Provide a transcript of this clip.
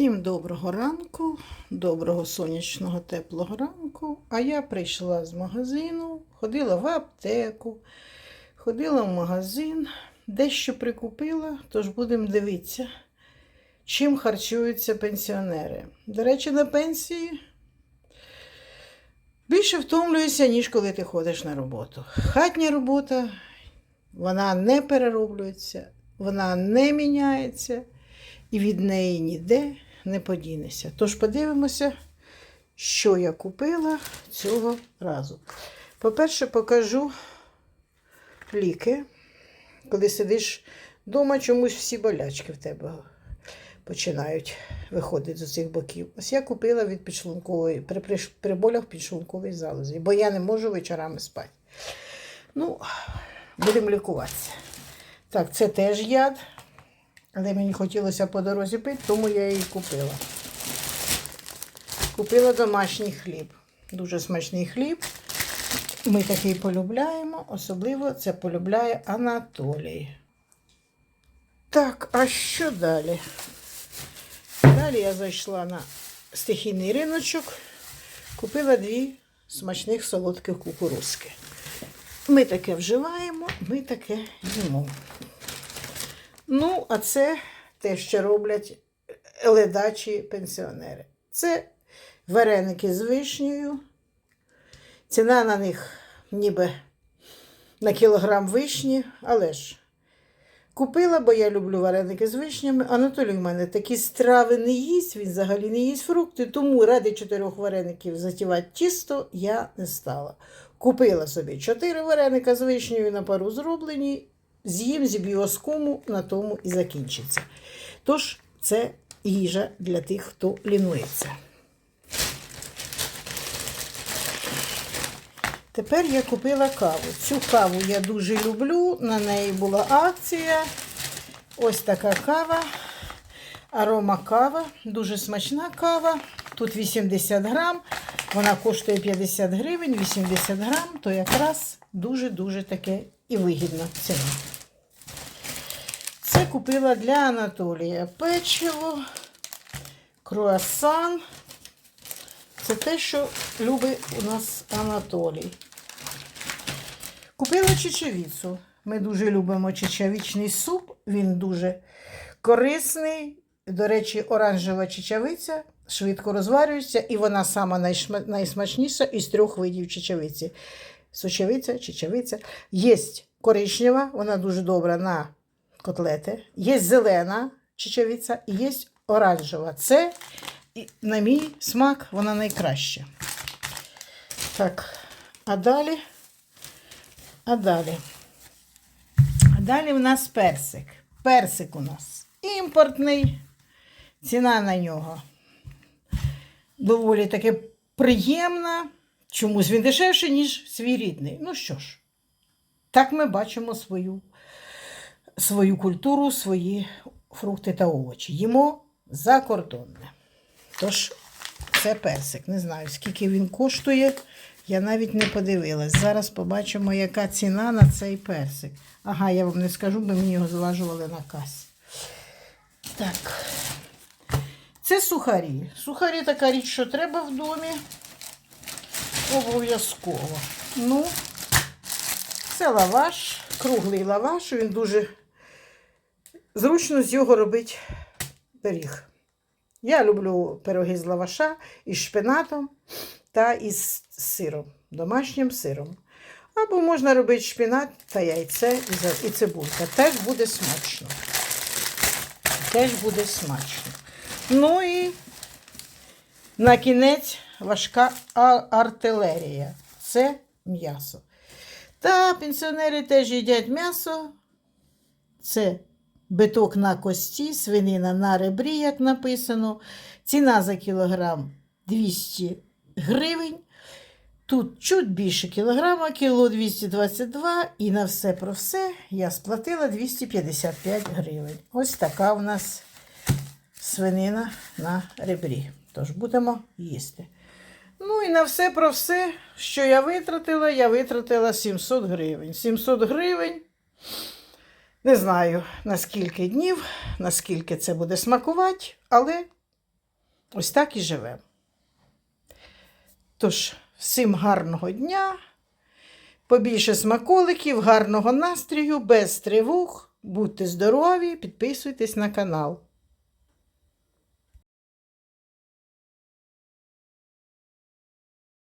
Всім доброго ранку, доброго сонячного теплого ранку. А я прийшла з магазину, ходила в аптеку, ходила в магазин, дещо прикупила, тож будемо дивитися, чим харчуються пенсіонери. До речі, на пенсії більше втомлююся, ніж коли ти ходиш на роботу. Хатня робота, вона не перероблюється, вона не міняється і від неї ніде не подінешся. Тож подивимося, що я купила цього разу. По-перше, покажу ліки. Коли сидиш вдома, чомусь всі болячки в тебе починають виходити з цих боків. Ось я купила від підшлункової, при, при, болях підшлункової залозі, бо я не можу вечорами спати. Ну, будемо лікуватися. Так, це теж яд. Але мені хотілося по дорозі пити, тому я її купила. Купила домашній хліб. Дуже смачний хліб. Ми такий полюбляємо, особливо це полюбляє Анатолій. Так, а що далі? Далі я зайшла на стихійний риночок, купила дві смачних солодких кукурузки. Ми таке вживаємо, ми таке їмо. Ну, а це те, що роблять ледачі пенсіонери. Це вареники з вишнею. Ціна на них ніби на кілограм вишні, але ж купила, бо я люблю вареники з вишнями. Анатолій в мене такі страви не їсть, він взагалі не їсть фрукти, тому ради чотирьох вареників затівати тісто я не стала. Купила собі чотири вареника з вишнею на пару зроблені з'їм зіб'ю оскому, на тому і закінчиться. Тож, це їжа для тих, хто лінується. Тепер я купила каву. Цю каву я дуже люблю. На неї була акція. Ось така кава. Арома кава. Дуже смачна кава. Тут 80 грам. Вона коштує 50 гривень, 80 грам, то якраз дуже-дуже таке і вигідна ціна. Це купила для Анатолія печиво, круасан. Це те, що любить у нас Анатолій. Купила чечевіцу. Ми дуже любимо чечевичний суп. Він дуже корисний. До речі, оранжева чечевиця швидко розварюється, і вона сама найсмачніша із трьох видів чечевиці. Сочевиця, чечевиця. Є коричнева, вона дуже добра на котлети. Є зелена чечевиця і є оранжева. Це, на мій смак, вона найкраща. Так, а далі. А далі. А далі в нас персик. Персик у нас імпортний. Ціна на нього доволі таки приємна. Чомусь він дешевший, ніж свій рідний. Ну що ж, так ми бачимо свою, свою культуру, свої фрукти та овочі. Їмо закордонне. Тож, це персик. Не знаю, скільки він коштує. Я навіть не подивилась. Зараз побачимо, яка ціна на цей персик. Ага, я вам не скажу, бо мені його зважували на касі. Так. Це сухарі. Сухарі така річ, що треба в домі. Обов'язково. Ну, це лаваш, круглий лаваш, він дуже зручно з його робити пиріг. Я люблю пироги з лаваша із шпинатом та із сиром, домашнім сиром. Або можна робити шпинат та яйце і цибулька. Теж буде смачно. Теж буде смачно. Ну і на кінець важка артилерія. Це м'ясо. Та пенсіонери теж їдять м'ясо. Це биток на кості, свинина на ребрі, як написано. Ціна за кілограм 200 гривень. Тут чуть більше кілограма, кіло 222, і на все про все я сплатила 255 гривень. Ось така у нас свинина на ребрі. Тож будемо їсти. Ну і на все про все, що я витратила, я витратила 700 гривень. 700 гривень. Не знаю, на скільки днів, наскільки це буде смакувати, але Ось так і живемо. Тож, всім гарного дня, побільше смаколиків, гарного настрою, без тривог. Будьте здорові, підписуйтесь на канал.